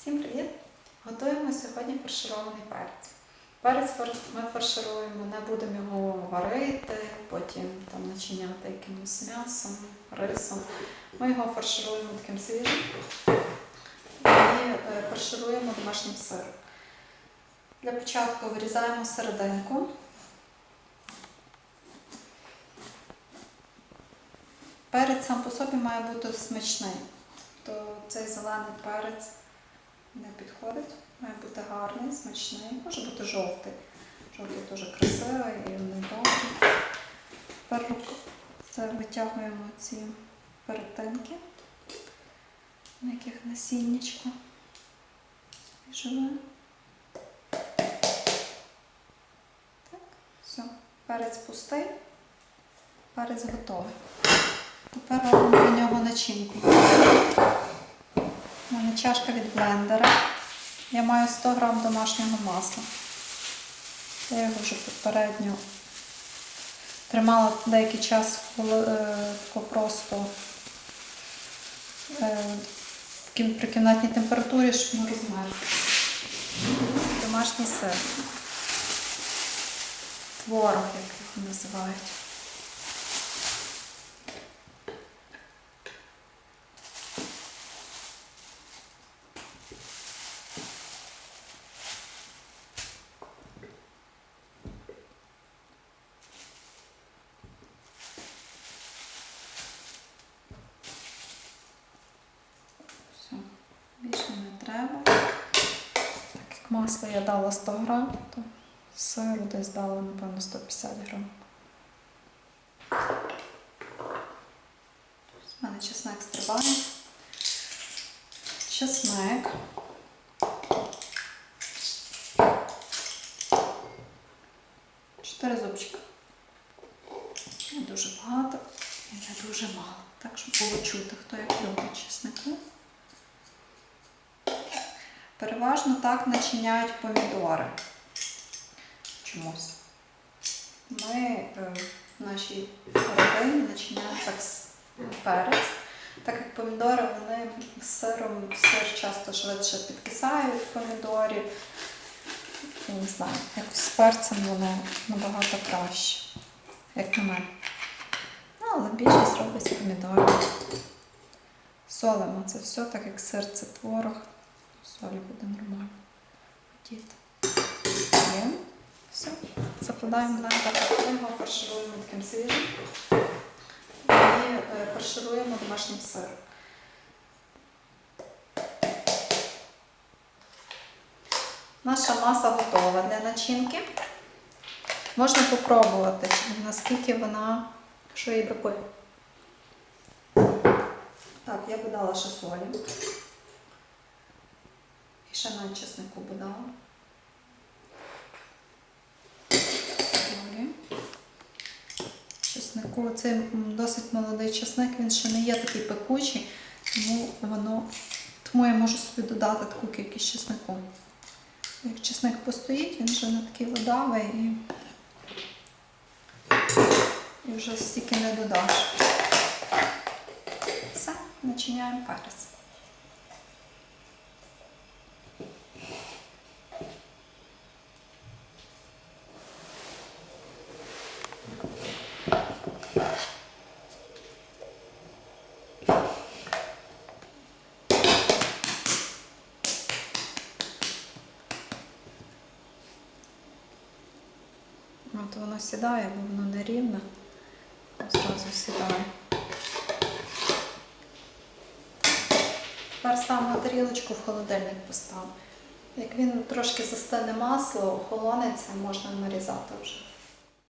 Всім привіт! Готуємо сьогодні фарширований перець. Перець ми фаршируємо, не будемо його варити, потім там начиняти якимось м'ясом, рисом. Ми його фаршируємо таким свіжим і е, фаршируємо домашнім сиром. Для початку вирізаємо серединку. Перець сам по собі має бути смачний, то цей зелений перець не підходить. Має бути гарний, смачний, може бути жовтий. Жовтий дуже красивий і не добрий. Тепер це витягуємо ці перетинки, на яких насіннячко і живе. Так, все, перець пустий, перець готовий. Тепер робимо для нього начинку. Чашка від блендера. Я маю 100 грам домашнього масла. Я його вже попередньо тримала деякий час е, просто е, при кімнатній температурі, щоб не розмерз. Домашній сир. Творог, як його називають. Все, більше не треба. Так як масло я дала 100 грам, то сиру десь дала, напевно, 150 грам. У мене чесник стрибає. Чесник. Чотири зубчика. Не дуже багато і не дуже мало. Так, щоб було чути, хто як любить чеснику. Переважно так начиняють помідори. Чомусь. Ми е, в нашій родині начиняємо так перець, так як помідори вони з сиром, сир часто швидше підкисають в помідорі. Я не знаю, якось з перцем воно набагато краще, як на мене. Ну, але більшість робить з помідорів. Солимо це все, так як сир це творог. Солі буде нормально. Діти. Є. Все. Закладаємо. Ми його фаршируємо таким свіжим. І е, фаршируємо домашнім сиром. Наша маса готова для начинки. Можна попробувати, наскільки вона, що їй бракує. Так, я би дала ще солі. Ще навіть чеснику би дала. Чеснику, це досить молодий чесник, він ще не є такий пекучий, тому воно, тому я можу собі додати таку кількість чеснику. Як чесник постоїть, він вже не такий водавий і, і вже стільки не додаш. Все, начиняємо перець. От воно сідає, бо воно не рівне. Зразу сідає. Тепер став на тарілочку в холодильник постав. Як він трошки застане масло, охолониться, можна нарізати вже.